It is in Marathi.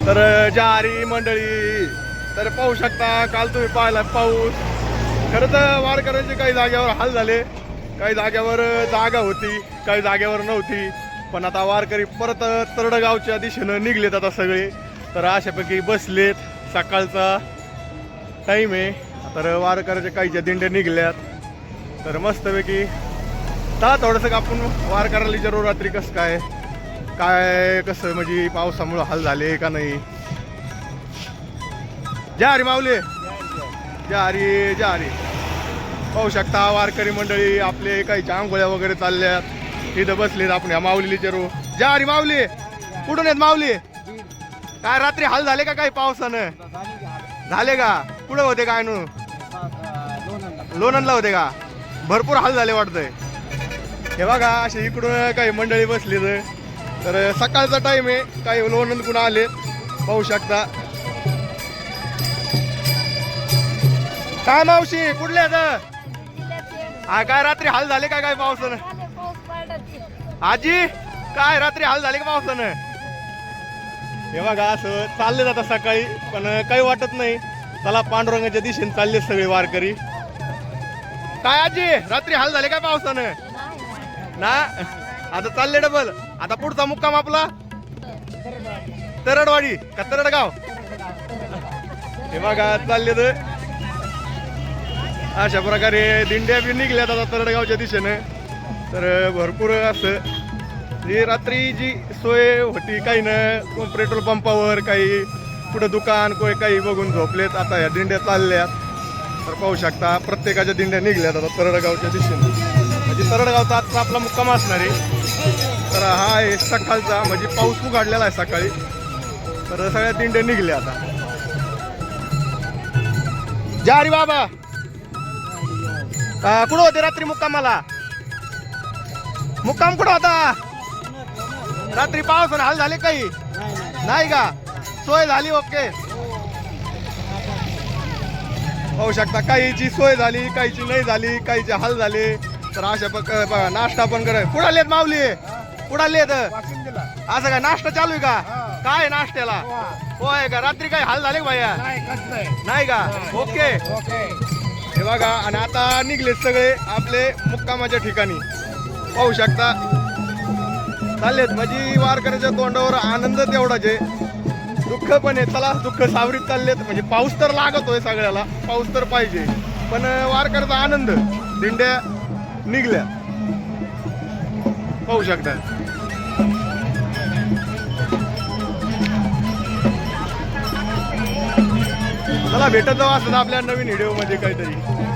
तर जारी मंडळी तर पाहू शकता काल तुम्ही पाहिला पाऊस. खरं तर वारकऱ्यांचे काही जाग्यावर हाल झाले. काही जाग्यावर जागा होती काही जाग्यावर नव्हती. पण आता वारकरी परत तरडगावच्या दिशेनं निघलेत आता सगळे. तर अशापैकी बसलेत. सकाळचा टाईम आहे. तर वारकऱ्याच्या काहीच्या दिंड्या निघल्यात. तर मस्तपैकी ता थोडंसं आपण वारकऱ्याला विचारू रात्री कसं काय? काय कसं म्हणजे पावसामुळं हाल झाले का नाही? ज्या हरी माऊली. ज्या हरी जा हरी पाहू शकता वारकरी मंडळी आपले काही आंघोळ्या वगैरे चालल्यात. इथं बसलेत आपण या माऊलीली चेरू. जा हरी माऊली. कुठून आहेत माऊली? काय रात्री हाल झाले का काही पावसानं? झाले का? कुठं होते काय नू लोणंदला होते का? भरपूर हाल झाले वाटतंय. हे बघा असे इकडून काही मंडळी बसली तर सकाळचा टाइम आहे. काही लोणंद कुणा आले. पाहू शकता. काय मावशी? कुठले हा काय रात्री हाल झाले का काय पावसानं? आजी काय रात्री हाल झाले का पावसानं? हे बघा असं चालले जातात सकाळी पण काही वाटत नाही. चला पांडुरंगाच्या दिशेने चालले सगळे वारकरी. काय आजी? रात्री हाल झाले काय पावसानं? ना? आता चालले डबल आता पुढचा मुक्काम आपला? तरडवाडी का तरडगाव? हे बघा चालले तर अशा प्रकारे दिंड्या बी निघल्यात आता तरडगावच्या दिशेनं. तर भरपूर असं. जी रात्री जी सोय होती काही ना पेट्रोल पंपावर काही कुठं दुकान कोय काही बघून झोपलेत आता ह्या दिंड्या चालल्यात तर पाहू शकता प्रत्येकाच्या दिंड्या निघल्यात आता तरडगावच्या दिशेने. म्हणजे तरडगावचा आजचा आपला मुक्काम असणार आहे. तर हा आहे सकाळचा म्हणजे पाऊस उघडलेला आहे सकाळी. तर सगळ्या दिंड्या निघल्या आता. जा अरे बाबा. कुठं होते रात्री मुक्कामाला? मुक्काम कुठं होता? रात्री पाऊस हाल झाले काही? नाही का? सोय झाली ओके. पाहू शकता काहीची सोय झाली काहीची नाही झाली काहीचे हाल झाले. तर अशा नाश्ता पण प्रक- बघा नाश्ता पण माऊली कुडालेत असं काय नाश्ता चालू आहे का? काय नाश्त्याला? होय का? रात्री काही हाल झाले का भैया? नाही का? ओके. हे बघा आणि आता निघले सगळे आपले मुक्कामाच्या ठिकाणी. पाहू शकता. चाललेत. म्हणजे वारकऱ्याच्या तोंडावर आनंद तेवढाच आहे. दुःख पण आहे. चला दुःख सावरीत चाललेत. म्हणजे पाऊस तर लागतोय सगळ्याला. पाऊस तर पाहिजे. पण वारकऱ्याचा आनंद दिंड्या निघल्या. पाहू शकता. भेटत जाऊ असं आपल्या नवीन व्हिडिओमध्ये काहीतरी.